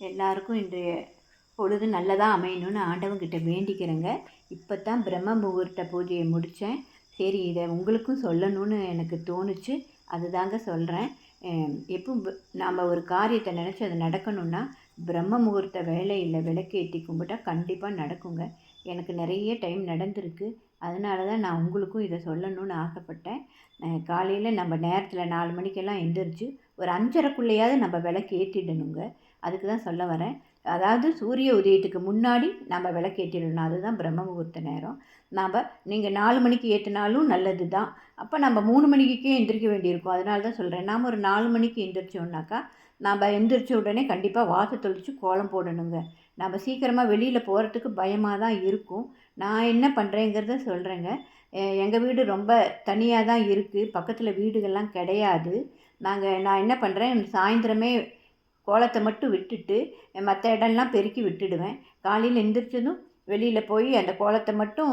எல்லாருக்கும் இன்றைய பொழுது நல்லதாக அமையணும்னு ஆண்டவங்கிட்ட வேண்டிக்கிறேங்க. இப்போ தான் பிரம்ம முகூர்த்த பூஜையை முடித்தேன் சரி இதை உங்களுக்கும் சொல்லணும்னு எனக்கு தோணுச்சு. அதுதாங்க சொல்கிறேன் எப்போ நாம் ஒரு காரியத்தை நினச்சி அது நடக்கணும்னா பிரம்ம முகூர்த்த வேலையில் விளக்கேற்றி கும்பிட்டா கண்டிப்பாக நடக்குங்க. எனக்கு நிறைய டைம் நடந்திருக்கு. அதனால தான் நான் உங்களுக்கும் இதை சொல்லணும்னு ஆசைப்பட்டேன். காலையில் நம்ம நேரத்தில் நாலு மணிக்கெல்லாம் எந்திரிச்சு ஒரு அஞ்சரைக்குள்ளேயாவது நம்ம விளக்கு ஏற்றிடணுங்க அதுக்கு தான் சொல்ல வரேன். அதாவது சூரிய உதயத்துக்கு முன்னாடி நம்ம விளக்கேற்றிடணும் அதுதான் பிரம்ம முகூர்த்த நேரம். நாம் நீங்கள் நாலு மணிக்கு ஏற்றினாலும் நல்லது தான் அப்போ நம்ம மூணு மணிக்கே எந்திரிக்க வேண்டியிருக்கும். அதனால தான் சொல்கிறேன் நாம் ஒரு நாலு மணிக்கு எந்திரிச்சோம்னாக்கா நம்ம எந்திரிச்ச உடனே கண்டிப்பாக வாசல் தொளித்து கோலம் போடணுங்க. நம்ம சீக்கிரமாக வெளியில் போகிறதுக்கு பயமாக தான் இருக்கும். நான் என்ன பண்ணுறேங்கிறத சொல்கிறேங்க எங்கள் வீடு ரொம்ப தனியாக தான் இருக்குது பக்கத்தில் வீடுகள்லாம் கிடையாது. நாங்கள் நான் என்ன பண்ணுறேன் சாயந்தரமே கோலத்தை மட்டும் விட்டுட்டு மற்ற இடம்லாம் பெருக்கி விட்டுடுவேன். காலையில் எந்திரிச்சதும் வெளியில் போய் அந்த கோலத்தை மட்டும்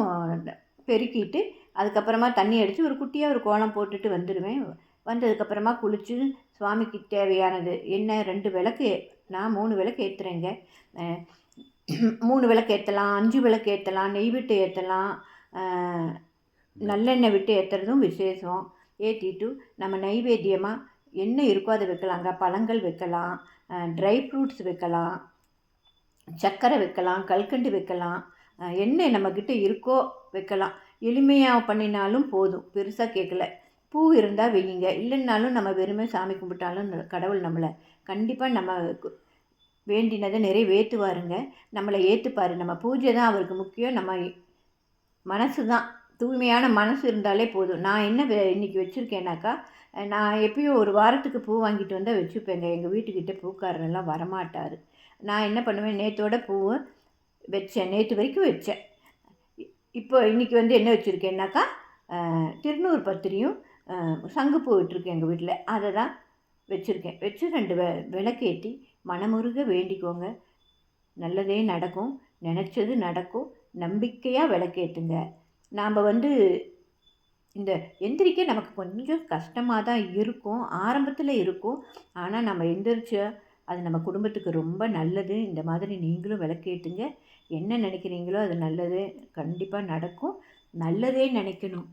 பெருக்கிட்டு அதுக்கப்புறமா தண்ணி அடித்து ஒரு குட்டியாக ஒரு கோலம் போட்டுட்டு வந்துடுவேன். வந்ததுக்கப்புறமா குளித்து சுவாமிக்கு தேவையானது என்ன ரெண்டு விளக்கு நான் மூணு விளக்கு ஏற்றுறேங்க மூணு விளக்கு ஏற்றலாம் அஞ்சு விளக்கு ஏற்றலாம் நெய் விட்டு ஏற்றலாம் நல்லெண்ணெய் விட்டு ஏற்றுறதும் விசேஷம். ஏற்றிட்டு நம்ம நைவேத்தியமாக என்ன இருக்கோ அதை வைக்கலாங்க. பழங்கள் வைக்கலாம் ட்ரை ஃப்ரூட்ஸ் வைக்கலாம் சர்க்கரை வைக்கலாம் கல்கண்டு வைக்கலாம் என்ன நம்மக்கிட்ட இருக்கோ வைக்கலாம். எளிமையாக பண்ணினாலும் போதும். பெருசாக கேட்கல பூ இருந்தால் வையுங்க இல்லைன்னாலும் நம்ம வெறுமை சாமி கும்பிட்டாலும் கடவுள் நம்மளை கண்டிப்பாக நம்ம வேண்டினதை நிறைவேற்றுவாருங்க. நம்மளை ஏற்றுப்பார் நம்ம பூஜை தான் அவருக்கு முக்கியம். நம்ம மனசு தான். தூய்மையான மனசு இருந்தாலே போதும். நான் என்ன இன்றைக்கி வச்சுருக்கேனாக்கா நான் எப்பயும் ஒரு வாரத்துக்கு பூ வாங்கிட்டு வந்தால் வச்சுப்பேங்க. எங்கள் வீட்டுக்கிட்ட பூக்காரனெல்லாம் வரமாட்டார். நான் என்ன பண்ணுவேன்? நேற்றோட பூவை வச்சேன். நேற்று வரைக்கும் வச்சேன். இப்போ இன்றைக்கி வந்து என்ன வச்சுருக்கேன்னாக்கா திருநூறு பத்திரியும் சங்குப்பூ போயிட்டுருக்கேன் எங்கள் வீட்டில் அதை தான் வச்சுருக்கேன். வச்சு ரெண்டு வெ விளக்கேற்றி மனமுருக வேண்டிக்கோங்க. நல்லதே நடக்கும். நினச்சது நடக்கும். நம்பிக்கையாக விளக்கேற்றுங்க நாம் வந்து இந்த எந்திரிக்க நமக்கு கொஞ்சம் கஷ்டமாக தான் இருக்கும். ஆரம்பத்தில் இருக்கும். ஆனால் நம்ம எந்திரிச்ச அது நம்ம குடும்பத்துக்கு ரொம்ப நல்லது. இந்த மாதிரி நீங்களும் விளக்கேட்டுங்க என்ன நினைக்கிறீங்களோ அது நல்லது. கண்டிப்பாக நடக்கும். நல்லதே நினைக்கணும்.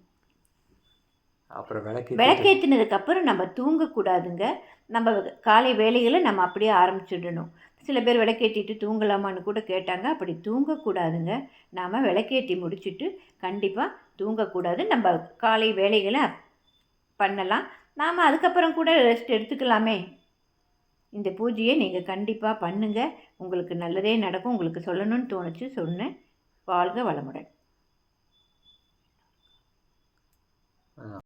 அப்புறம் விளக்கு விளக்கேற்றினதுக்கப்புறம் நம்ம தூங்கக்கூடாதுங்க. நம்ம காலை வேலைகளை நம்ம அப்படியே ஆரம்பிச்சிடணும். சில பேர் விளக்கேற்றிட்டு தூங்கலாமான்னு கூட கேட்டாங்க. அப்படி தூங்கக்கூடாதுங்க. நாம் விளக்கேற்றி முடிச்சுட்டு கண்டிப்பாக தூங்கக்கூடாது. நம்ம காலை வேலைகளை பண்ணலாம். நாம் அதுக்கப்புறம் கூட ரெஸ்ட் எடுத்துக்கலாமே. இந்த பூஜையை நீங்கள் கண்டிப்பாக பண்ணுங்கள் உங்களுக்கு நல்லதே நடக்கும். உங்களுக்கு சொல்லணும்னு தோணுச்சு. சொன்னேன். வாழ்க வளமுடன்.